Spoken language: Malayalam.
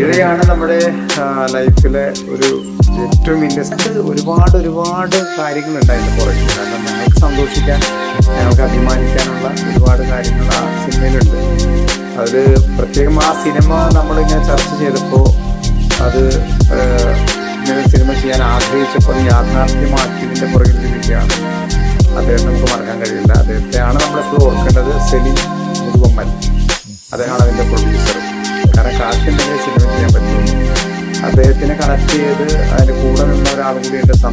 ഇഴയാണ് നമ്മുടെ ലൈഫിലെ ഒരു ഏറ്റവും ഇൻട്രസ്റ്റ് ഒരുപാട് ഒരുപാട് കാര്യങ്ങൾ ഉണ്ടായിരുന്നു പുറകിൽ കാരണം നമുക്ക് സന്തോഷിക്കാൻ നമുക്ക് അഭിമാനിക്കാനുള്ള ഒരുപാട് കാര്യങ്ങൾ ആ സിനിമയിലുണ്ട്. അതിൽ പ്രത്യേകം ആ സിനിമ നമ്മളിങ്ങനെ ചർച്ച ചെയ്തപ്പോൾ അത് ഇങ്ങനെ സിനിമ ചെയ്യാൻ ആഗ്രഹിച്ചപ്പോൾ യാഥാർത്ഥ്യമാക്കിയതിന്റെ പുറകിൽ ഇരിക്കുകയാണ്. അദ്ദേഹം നമുക്ക് മറക്കാൻ കഴിയില്ല. അദ്ദേഹത്തെയാണ് നമ്മളെപ്പോഴും ഓർക്കേണ്ടത് സെലിൻ മുതുവമ്മൻ അദ്ദേഹമാണ് അതിന്റെ പ്രൊഡ്യൂസർ കാരണം കാശിന്റെ സിനിമ അദ്ദേഹത്തിനെ കണക്ട് ചെയ്ത് അതിന്റെ കൂടെ നിന്ന കൂടി ഉണ്ട്.